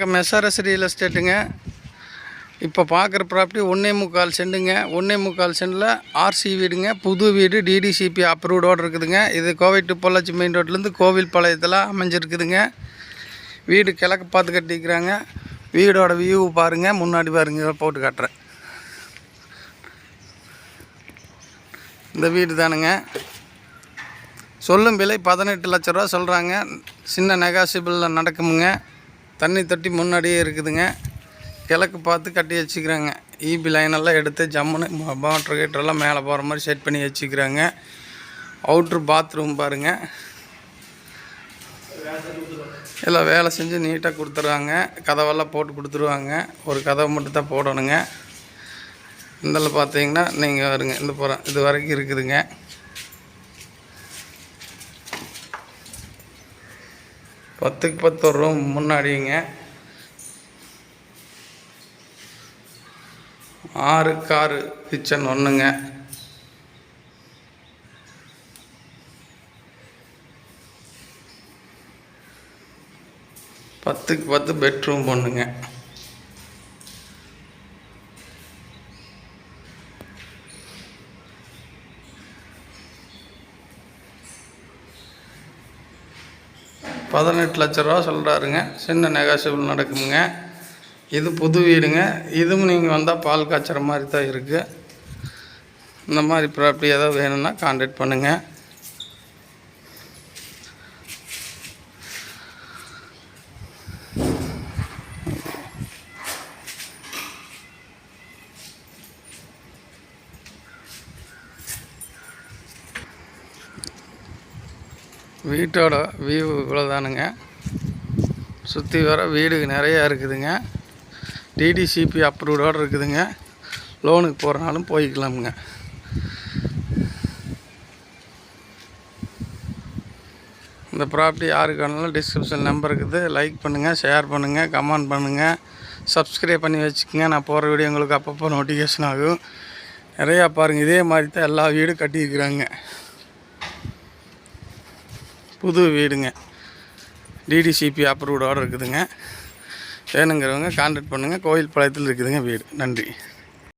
வணக்கம். SRS real எஸ்டேட்டுங்க இப்போ பார்க்குற ப்ராப்பர்ட்டி ஒன்றே முக்கால் செண்டுங்க. ஒன்றே முக்கால் சென்டில் ஆர்சி வீடுங்க. புது வீடு டிடிசிபி அப்ரூவ்டோடு இருக்குதுங்க. இது கோவை டு பொள்ளாச்சி மெயின் ரோட்லேருந்து கோவில் பாளையத்தில் அமைஞ்சிருக்குதுங்க. வீடு கிழக்கு பார்த்து கட்டிக்கிறாங்க. வீடோட வியூ பாருங்கள் முன்னாடி பாருங்க. போட்டு காட்டுறேன். இந்த வீடு தானுங்க. சொல்லும் விலை பதினெட்டு லட்ச ரூபா சொல்கிறாங்க சின்ன நெகாசிபிளில் நடக்குமுங்க. தண்ணி தொட்டி முன்னாடியே இருக்குதுங்க. கிழக்கு பார்த்து கட்டி வச்சுக்கிறாங்க. ஈபி லைனெல்லாம் எடுத்து ஜம்முன்னு மோட்ரு கேட்டரெல்லாம் மேலே போகிற மாதிரி செட் பண்ணி வச்சுக்கிறாங்க. அவுட்ரு பாத்ரூம் பாருங்கள் எல்லாம் வேலை செஞ்சு நீட்டாக கொடுத்துருவாங்க கதவெல்லாம் போட்டு கொடுத்துருவாங்க. ஒரு கதவை மட்டும் தான் போடணுங்க. இதில் பார்த்தீங்கன்னா நீங்கள் வருங்க. இந்த புறம் இது வரைக்கும் இருக்குதுங்க. பத்துக்கு பத்து ஒரு ரூம் முன்னாடிங்க. ஆறு காரு கிச்சன் ஒன்றுங்க பத்துக்கு பத்து பெட்ரூம் ஒன்றுங்க பதினெட்டு லட்ச ரூபா சொல்கிறாருங்க சின்ன நெகாசிபிள் நடக்குமுங்க இது புது வீடுங்க. இதுவும் நீங்கள் வந்தால் பால் காய்ச்சற மாதிரி தான் இருக்குது இந்த மாதிரி ப்ராப்பர்ட்டி ஏதாவது வேணும்னா கான்டாக்ட் பண்ணுங்கள் வீட்டோட வியூ இவ்வளோதானுங்க சுற்றி வர வீடு நிறையா இருக்குதுங்க. டிடிசிபி அப்ரூவ்டோடு இருக்குதுங்க. லோனுக்கு போகிறனாலும் போய்க்கலாமுங்க. இந்த ப்ராப்பர்ட்டி யாருக்கு வேணாலும் டிஸ்கிரிப்ஷன் நம்பர் இருக்குது. லைக் பண்ணுங்கள் ஷேர் பண்ணுங்கள் கமெண்ட் பண்ணுங்கள் சப்ஸ்கிரைப் பண்ணி வச்சுக்கோங்க. நான் போகிற வீடியோ உங்களுக்கு அப்பப்போ நோட்டிஃபிகேஷன் ஆகும். நிறையா பாருங்கள் இதே மாதிரி தான் எல்லா வீடும் கட்டியிருக்கிறாங்க. புது வீடுங்க. டிடிசிபி அப்ரூவ்டோடு இருக்குதுங்க. வேணுங்கிறவங்க கான்டாக்ட் பண்ணுங்கள் கோயில் பாளையத்தில் இருக்குதுங்க வீடு. நன்றி.